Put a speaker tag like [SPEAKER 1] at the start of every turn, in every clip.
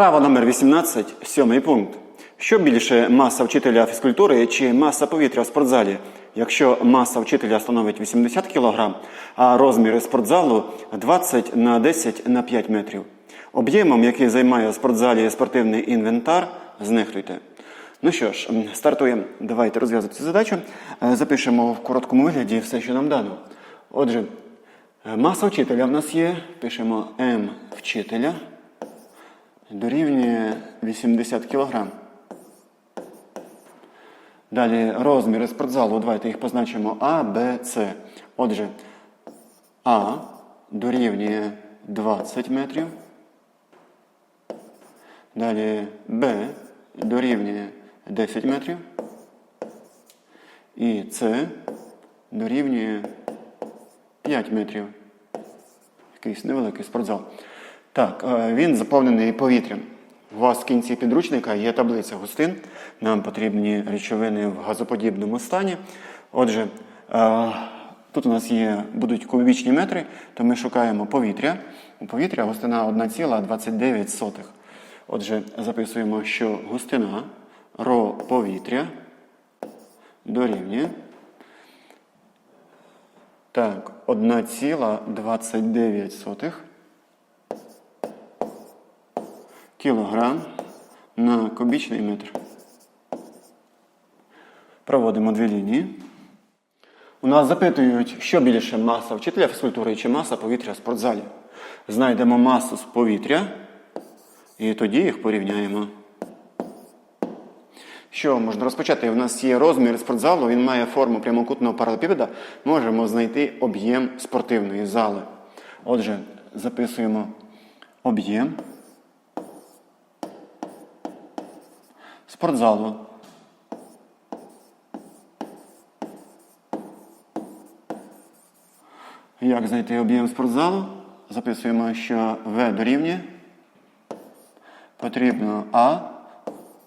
[SPEAKER 1] Вправа номер 18, сьомий пункт. Що більше маса вчителя фізкультури чи маса повітря в спортзалі? Якщо маса вчителя становить 80 кг, а розміри спортзалу 20 на 10 на 5 метрів. Об'ємом, який займає в спортзалі спортивний інвентар, знехтуйте. Ну що ж, стартуємо. Давайте розв'язувати цю задачу. Е, Запишемо в короткому вигляді все, що нам дано. Отже, е, маса вчителя в нас є. Пишемо М вчителя дорівнює 80 кг. Далі розміри спортзалу. Давайте їх позначимо А, Б, С. Отже, А дорівнює 20 метрів. Далі Б дорівнює 10 метрів. І С дорівнює 5 метрів. Якийсь невеликий спортзал. Так, е, він заповнений повітрям. У вас в кінці підручника є таблиця густин. Нам потрібні речовини в газоподібному стані. Отже, е, тут у нас є, будуть кубічні метри, то ми шукаємо повітря. У повітря густина 1,29. Отже, записуємо, що густина ро повітря дорівнює. Так, 1,29 кілограм на кубічний метр. Проводимо дві лінії. У нас запитують, що більше маса вчителя фізкультури чи маса повітря в спортзалі. Знайдемо масу з повітря і тоді їх порівняємо. Що можна розпочати? У нас є розмір спортзалу, він має форму прямокутного паралепіпеда. Можемо знайти об'єм спортивної зали. Отже, записуємо об'єм спортзалу. Як знайти об'єм спортзалу? Записуємо, що В дорівнює. Потрібно А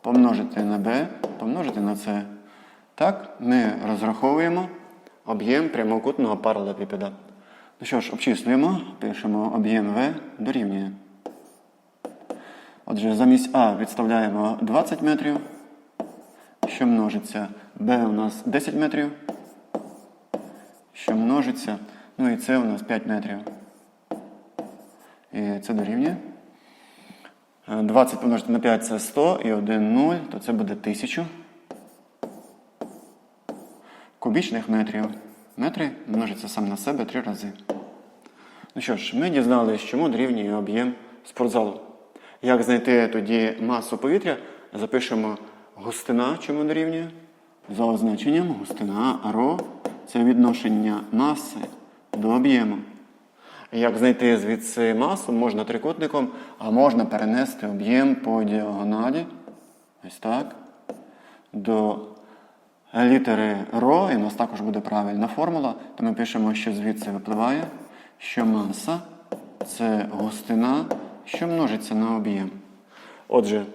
[SPEAKER 1] помножити на Б, помножити на С. Так, ми розраховуємо об'єм прямокутного паралепіпеда. Ну що ж, обчислюємо, пишемо об'єм В дорівнює. Отже, замість А відставляємо 20 метрів, що множиться. Б у нас 10 метрів, що множиться. Ну і С у нас 5 метрів. І це дорівнює. Е, 20 помножити на 5 це 100 і 1 0, то це буде 1000 кубічних метрів. Метри множиться сам на себе три рази. Ну що ж, ми дізналися, чому дорівнює об'єм спортзалу. Як знайти тоді масу повітря? Запишемо густина, чому дорівнює. За означенням густина ро це відношення маси до об'єму. Як знайти звідси масу, можна трикутником, а можна перенести об'єм по діагоналі. Ось так. До літери ро, і у нас також буде правильна формула, то ми пишемо, що звідси випливає, що маса це густина, що множиться на об'єм. Отже,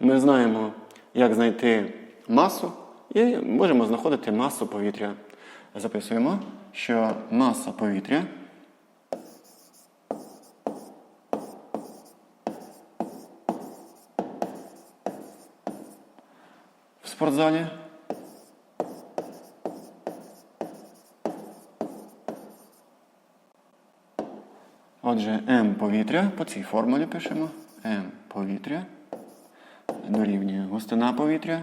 [SPEAKER 1] ми знаємо, як знайти масу, і можемо знаходити масу повітря. Записуємо, що маса повітря. В спортзалі Отже, М повітря по цій формулі пишемо. М повітря дорівнює густина повітря,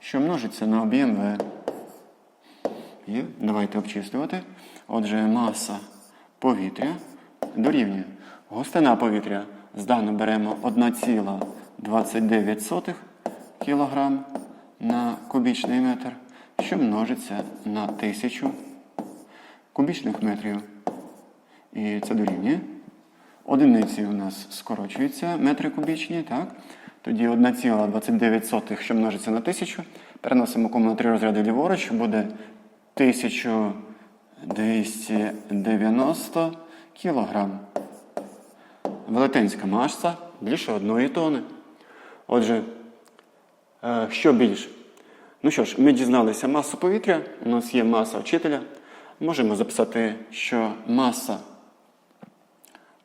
[SPEAKER 1] що множиться на об'єм В. І давайте обчислювати. Отже, маса повітря дорівнює густина повітря. Здано беремо 1,29 кг на кубічний метр, що множиться на 1000 кубічних метрів. І це дорівнює. Одиниці у нас скорочуються метри кубічні, так? Тоді 1,29, що множиться на 1000. Переносимо кому на три розряди ліворуч, буде 1290 кілограм. Велетенська маса більше одної тони. Отже, е, що більше? Ну що ж, ми дізналися масу повітря, у нас є маса вчителя. Можемо записати, що маса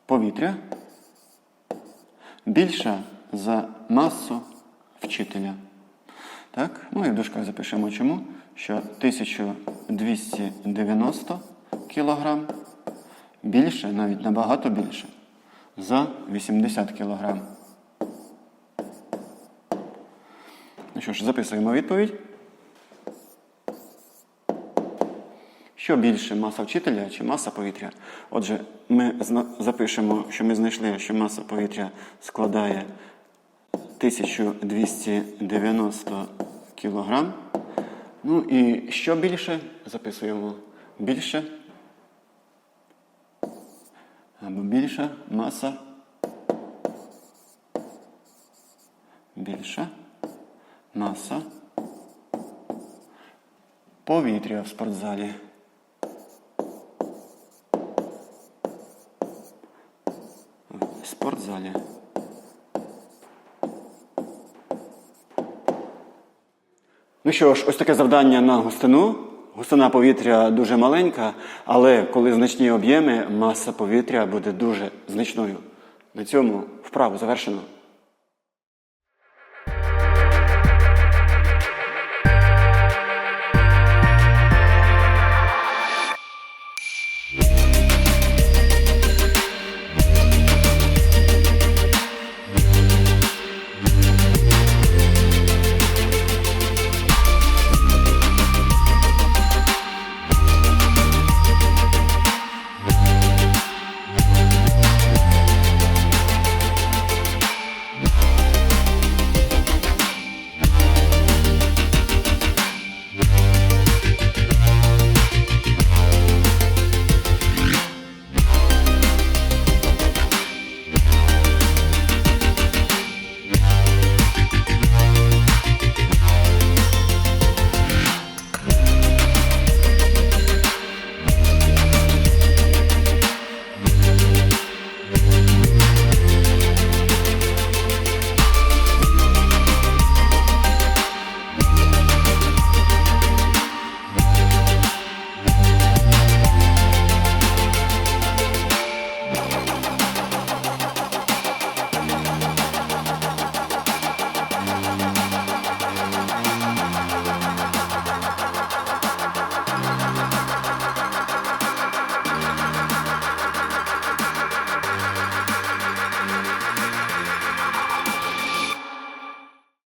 [SPEAKER 1] повітря більша за масу вчителя. Так, ну і в дужках запишемо чому, що 1290 кг більше, навіть набагато більше, за 80 кг. Ну що ж, записуємо відповідь. Що більше маса вчителя чи маса повітря? Отже, ми запишемо, що ми знайшли, що маса повітря складає 1290 кг. Ну і що більше? Записуємо більше. Або більша маса. Більша маса повітря в спортзалі. Що ж, ось таке завдання на густину. Густина повітря дуже маленька, але коли значні об'єми, маса повітря буде дуже значною. На цьому вправу завершено.